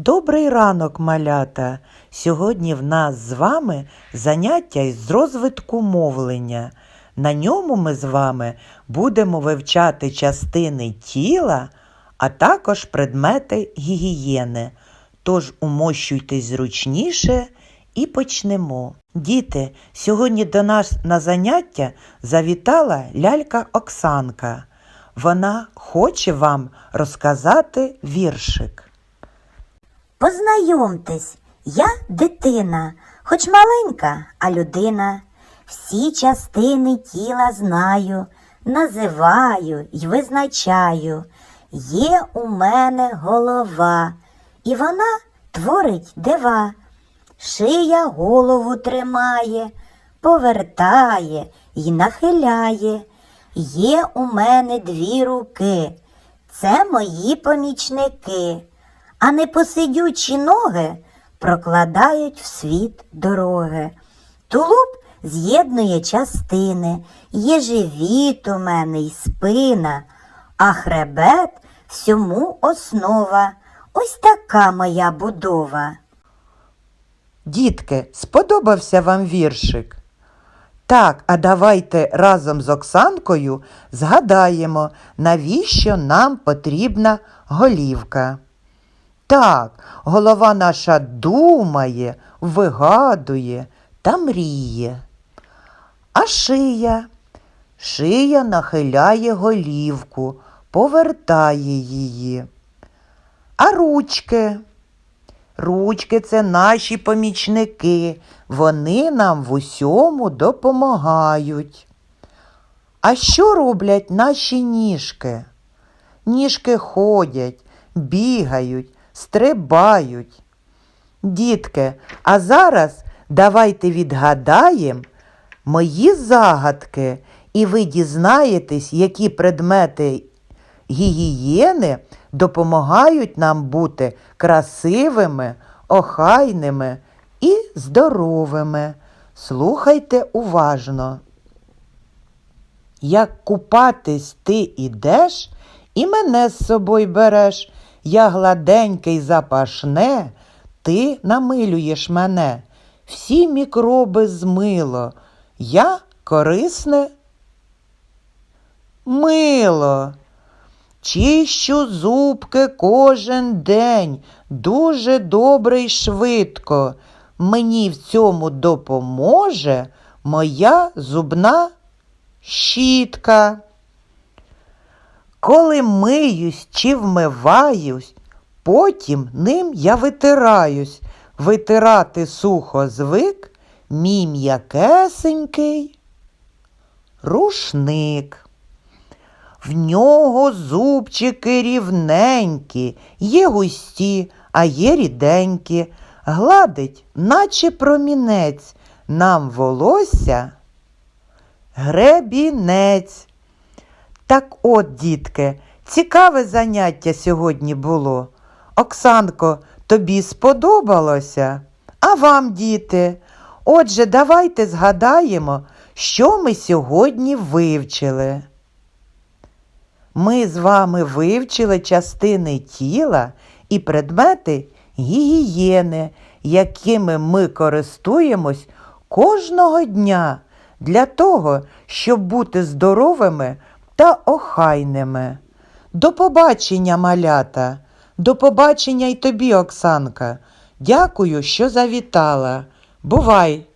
Добрий ранок, малята! Сьогодні в нас з вами заняття із розвитку мовлення. На ньому ми з вами будемо вивчати частини тіла, а також предмети гігієни. Тож умощуйтесь зручніше і почнемо. Діти, сьогодні до нас на заняття завітала лялька Оксанка. Вона хоче вам розказати віршик. Познайомтесь, я дитина, хоч маленька, а людина. Всі частини тіла знаю, називаю й визначаю. Є у мене голова, і вона творить дива. Шия голову тримає, повертає й нахиляє. Є у мене дві руки, це мої помічники а непосидючі ноги прокладають в світ дороги. Тулуб з'єднує частини, є живіт у мене й спина, а хребет всьому основа. Ось така моя будова. Дітки, сподобався вам віршик? Так, а давайте разом з Оксанкою згадаємо, навіщо нам потрібна голівка. Так, голова наша думає, вигадує та мріє. А шия? Шия нахиляє голівку, повертає її. А ручки? Ручки це наші помічники, вони нам в усьому допомагають. А що роблять наші ніжки? Ніжки ходять, бігають, стрибають. Дітки, а зараз давайте відгадаємо мої загадки, і ви дізнаєтесь, які предмети гігієни допомагають нам бути красивими, охайними і здоровими. Слухайте уважно. Як купатись ти ідеш, і мене з собою береш, я гладенький запашне, ти намилюєш мене. Всі мікроби змило, я корисне мило. Чищу зубки кожен день, дуже добре й швидко. Мені в цьому допоможе моя зубна щітка. Коли миюсь чи вмиваюсь, потім ним я витираюсь. Витирати сухо звик мій м'якесенький рушник. В нього зубчики рівненькі, є густі, а є ріденькі, гладить, наче промінець, нам волосся гребінець. Так от, дітки, цікаве заняття сьогодні було. Оксанко, тобі сподобалося? А вам, діти? Отже, давайте згадаємо, що ми сьогодні вивчили. Ми з вами вивчили частини тіла і предмети гігієни, якими ми користуємось кожного дня для того, щоб бути здоровими та охайними. До побачення, малята, до побачення й тобі, Оксанка. Дякую, що завітала. Бувай!